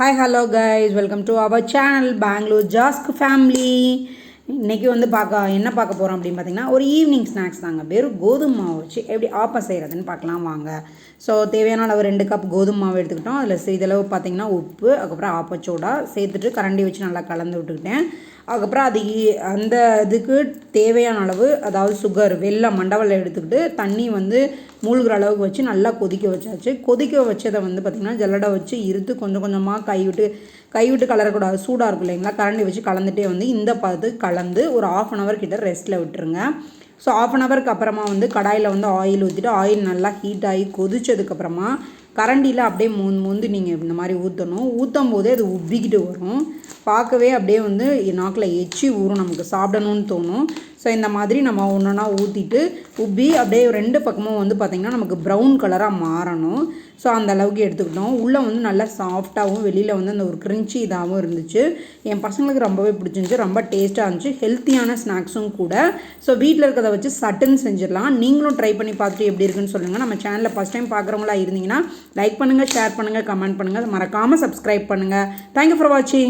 Hi, hello guys. Welcome to our channel, Bangalore Just Family. இன்றைக்கி வந்து பார்க்க என்ன பார்க்க போகிறோம் அப்படின்னு பார்த்தீங்கன்னா ஒரு ஈவினிங் ஸ்நாக்ஸ் தாங்க. வெறும் கோதுமை மாவு வச்சு எப்படி ஆப்பம் செய்கிறதுன்னு பார்க்கலாம் வாங்க. ஸோ தேவையான அளவு ரெண்டு கப் கோதுமை மாவு எடுத்துக்கிட்டோம். அதில் சிறிதளவு பார்த்தீங்கன்னா உப்பு அதுக்கப்புறம் ஆப்பச்சோடா சேர்த்துட்டு கரண்டி வச்சு நல்லா கலந்து விட்டுக்கிட்டேன். அதுக்கப்புறம் அது அந்த இதுக்கு தேவையான அளவு அதாவது சுகர் வெள்ளை மண்டவலை எடுத்துக்கிட்டு தண்ணி வந்து மூழ்கிற அளவுக்கு வச்சு நல்லா கொதிக்க வச்சாச்சு. கொதிக்க வச்சதை வந்து பார்த்திங்கன்னா ஜல்லடை வச்சு இருத்து கொஞ்சம் கொஞ்சமாக கைவிட்டு கைவிட்டு கலரக்கூடாது. சூடாக இருக்கும் இல்லைங்களா? கரண்டி வச்சு கலந்துட்டே வந்து இந்த பதத்துக்கு கலந்து ஒரு ஆஃப் அன் ஹவர் கிட்ட ரெஸ்ட்டில் விட்டுருங்க. ஸோ ஆஃப் அன் ஹவருக்கு அப்புறமா வந்து கடாயில் வந்து ஆயில் ஊற்றிட்டு ஆயில் நல்லா ஹீட் ஆகி கொதிச்சதுக்கப்புறமா கரண்டியில் அப்படியே மூந்து மூந்து நீங்கள் இந்த மாதிரி ஊற்றணும் ஊற்றும் போதே அது உப்பிக்கிட்டு வரும். பார்க்கவே அப்படியே வந்து நாக்கில் எச்சி ஊறும் நமக்கு. சாப்பிடணும்னு தோணும். ஸோ இந்த மாதிரி நம்ம ஒன்றா ஊற்றிட்டு உப்பி அப்படியே ரெண்டு பக்கமும் வந்து பார்த்திங்கன்னா நமக்கு ப்ரௌன் கலராக மாறணும். ஸோ அந்த அளவுக்கு எடுத்துக்கிட்டோம். உள்ளே வந்து நல்லா சாஃப்டாகவும் வெளியில் வந்து அந்த ஒரு கிரிஞ்சி இதாகவும் இருந்துச்சு. என் பசங்களுக்கு ரொம்பவே பிடிச்சிருந்துச்சு. ரொம்ப டேஸ்ட்டாக இருந்துச்சு. ஹெல்த்தியான ஸ்நாக்ஸும் கூட. ஸோ வீட்டில் இருக்கிறத வச்சு சட்டுன்னு செஞ்சிடலாம். நீங்களும் ட்ரை பண்ணி பார்த்துட்டு எப்படி இருக்குன்னு சொல்லுங்கள் நம்ம சேனலில் ஃபஸ்ட் டைம் பார்க்குறவங்களா இருந்தீங்கன்னா லைக் பண்ணுங்கள் ஷேர் பண்ணுங்கள் கமெண்ட் பண்ணுங்கள் மறக்காமல் சப்ஸ்கிரைப் பண்ணுங்கள் தேங்க்யூ ஃபார் வாட்சிங்